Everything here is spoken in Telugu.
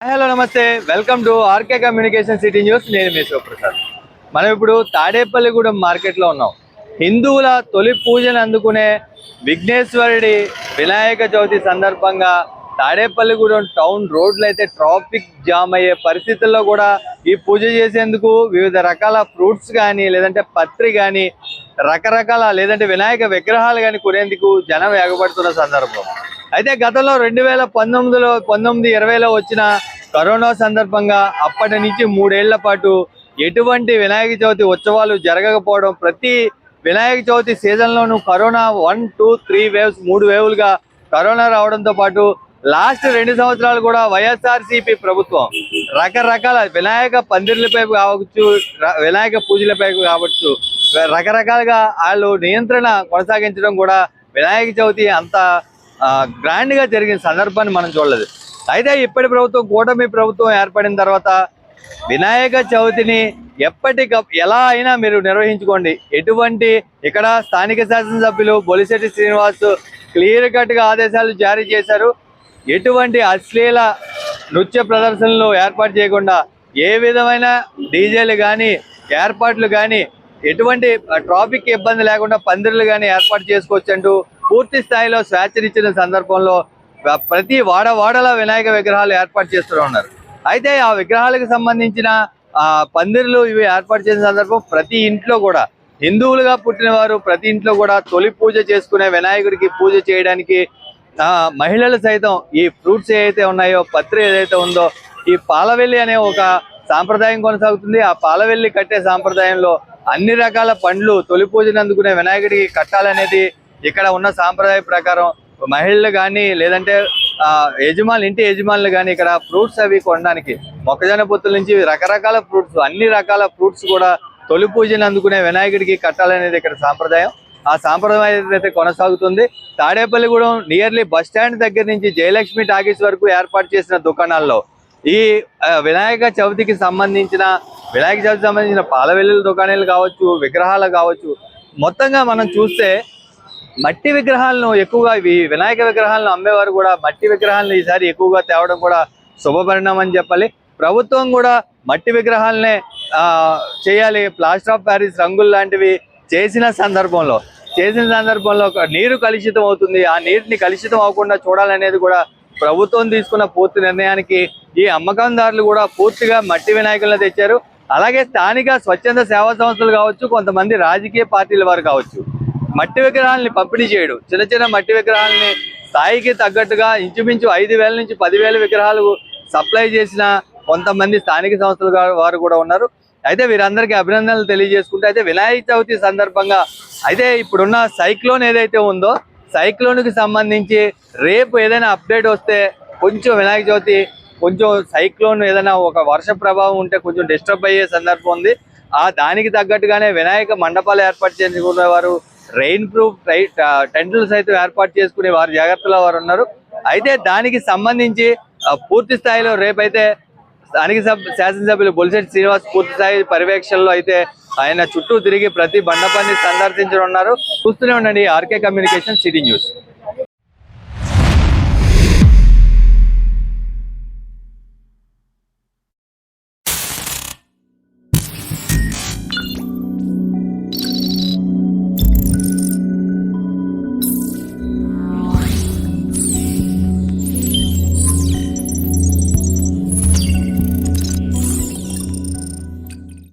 హలో నమస్తే. Welcome to RK communication city news నేను మీ శివప్రసాద్. మనం ఇప్పుడు తాడేపల్లిగూడెం మార్కెట్లో ఉన్నాం. హిందువుల తొలి పూజను అందుకునే విఘ్నేశ్వరుడి వినాయక చవితి సందర్భంగా తాడేపల్లిగూడెం టౌన్ రోడ్లు అయితే ట్రాఫిక్ జామ్ అయ్యే పరిస్థితుల్లో కూడా ఈ పూజ చేసేందుకు వివిధ రకాల ఫ్రూట్స్ కానీ లేదంటే పత్రి కానీ రకరకాల లేదంటే వినాయక విగ్రహాలు కానీ కొనేందుకు జనం ఎగబడుతున్న సందర్భం. అయితే గతంలో రెండు వేల పంతొమ్మిదిలో పంతొమ్మిది ఇరవైలో వచ్చిన కరోనా సందర్భంగా అప్పటి నుంచి మూడేళ్ళ పాటు ఎటువంటి వినాయక చవితి ఉత్సవాలు జరగకపోవడం ప్రతి Vinayaka Chavithi సీజన్లోనూ corona one two three waves మూడు వేవులుగా కరోనా రావడంతో పాటు లాస్ట్ రెండు సంవత్సరాలు కూడా వైఎస్ఆర్సీపీ ప్రభుత్వం రకరకాల వినాయక పందిర్లపై కావచ్చు వినాయక పూజలపై కావచ్చు రకరకాలుగా వాళ్ళు నియంత్రణ కొనసాగించడం కూడా వినాయక చవితి అంత గ్రాండ్గా గ్రాండ్గా జరిగిన సందర్భాన్ని మనం చూడలేదు. అయితే ఇప్పటి ప్రభుత్వం కూటమి ప్రభుత్వం ఏర్పడిన తర్వాత వినాయక చవితిని ఎప్పటిక ఎలా అయినా మీరు నిర్వహించుకోండి. ఎటువంటి ఇక్కడ స్థానిక శాసనసభ్యులు బొలిశెట్టి శ్రీనివాస్ క్లియర్ కట్గా ఆదేశాలు జారీ చేశారు. ఎటువంటి అశ్లీల నృత్య ప్రదర్శనలు ఏర్పాటు చేయకుండా ఏ విధమైన డీజేలు కానీ ఏర్పాట్లు కానీ ఎటువంటి ట్రాఫిక్ ఇబ్బంది లేకుండా పందిర్లు కానీ ఏర్పాటు చేసుకోవచ్చు అంటూ పూర్తి స్థాయిలో స్వేచ్ఛనిచ్చిన సందర్భంలో ప్రతి వాడవాడలా వినాయక విగ్రహాలు ఏర్పాటు చేస్తూ ఉన్నారు. అయితే ఆ విగ్రహాలకు సంబంధించిన ఆ పందిర్లు ఇవి ఏర్పాటు చేసిన సందర్భం ప్రతి ఇంట్లో కూడా హిందువులుగా పుట్టిన వారు ప్రతి ఇంట్లో కూడా తొలి పూజ చేసుకునే వినాయకుడికి పూజ చేయడానికి ఆ మహిళలు సైతం ఈ ఫ్రూట్స్ ఏదైతే ఉన్నాయో పత్రి ఏదైతే ఉందో ఈ పాలవెల్లి అనే ఒక సాంప్రదాయం కొనసాగుతుంది. ఆ పాలవెల్లి కట్టే సాంప్రదాయంలో అన్ని రకాల పండ్లు తొలి పూజను అందుకునే వినాయకుడికి కట్టాలనేది ఇక్కడ ఉన్న సాంప్రదాయ ప్రకారం. మహిళలు కానీ లేదంటే యజమానులు ఇంటి యజమానులు కానీ ఇక్కడ ఫ్రూట్స్ అవి కొనడానికి మొక్కజొన్న పొత్తుల నుంచి రకరకాల ఫ్రూట్స్ అన్ని రకాల ఫ్రూట్స్ కూడా తొలి పూజను అందుకునే వినాయకుడికి కట్టాలనేది ఇక్కడ సాంప్రదాయం. ఆ సాంప్రదాయం అయితే కొనసాగుతుంది. తాడేపల్లిగూడెం నియర్లీ బస్ స్టాండ్ దగ్గర నుంచి జయలక్ష్మి టాకీస్ వరకు ఏర్పాటు చేసిన దుకాణాల్లో ఈ వినాయక చవితికి సంబంధించిన వినాయక చవితికి సంబంధించిన పాలవెల్లుల దుకాణాలు కావచ్చు విగ్రహాలు కావచ్చు మొత్తంగా మనం చూస్తే మట్టి విగ్రహాలను ఎక్కువగా ఇవి వినాయక విగ్రహాలను అమ్మేవారు కూడా మట్టి విగ్రహాలను ఈసారి ఎక్కువగా తేవడం కూడా శుభపరిణామం అని చెప్పాలి. ప్రభుత్వం కూడా మట్టి విగ్రహాలనే చేయాలి. ప్లాస్టర్ ఆఫ్ ప్యారిస్ రంగులు లాంటివి చేసిన సందర్భంలో చేసిన సందర్భంలో ఒక నీరు కలుషితం అవుతుంది. ఆ నీటిని కలుషితం అవ్వకుండా చూడాలనేది కూడా ప్రభుత్వం తీసుకున్న పూర్తి నిర్ణయానికి ఈ అమ్మకందారులు కూడా పూర్తిగా మట్టి వినాయకులను తెచ్చారు. అలాగే స్థానిక స్వచ్ఛంద సేవా సంస్థలు కావచ్చు కొంతమంది రాజకీయ పార్టీల వారు కావచ్చు. మట్టి విగ్రహాలని పంపిణీ చేయడు. చిన్న చిన్న మట్టి విగ్రహాలని స్థాయికి తగ్గట్టుగా ఇంచుమించు ఐదు వేల నుంచి పదివేల విగ్రహాలు సప్లై చేసిన కొంతమంది స్థానిక సంస్థల వారు కూడా ఉన్నారు. అయితే వీరందరికీ అభినందనలు తెలియజేసుకుంటే అయితే వినాయక చవితి సందర్భంగా అయితే ఇప్పుడున్న సైక్లోన్ ఏదైతే ఉందో సైక్లోన్కి సంబంధించి రేపు ఏదైనా అప్డేట్ వస్తే కొంచెం వినాయక చవితి కొంచెం సైక్లోన్ ఏదైనా ఒక వర్ష ప్రభావం ఉంటే కొంచెం డిస్టర్బ్ అయ్యే సందర్భం ఉంది. ఆ దానికి తగ్గట్టుగానే వినాయక మండపాలు ఏర్పాటు చేసుకునే వారు రెయిన్ ప్రూఫ్ టెంట్లు సైతం ఏర్పాటు చేసుకునే వారు జాగ్రత్తలో వారు ఉన్నారు. అయితే దానికి సంబంధించి పూర్తి స్థాయిలో రేపైతే స్థానిక సభ శాసనసభ్యులు బొలిశెట్టి శ్రీనివాస్ పూర్తి స్థాయి పర్యవేక్షణలో అయితే ఆయన చుట్టూ తిరిగి ప్రతి బండపాన్ని సందర్శించనున్నారు. చూస్తూనే ఉండండి ఆర్కే కమ్యూనికేషన్ సిటీ న్యూస్.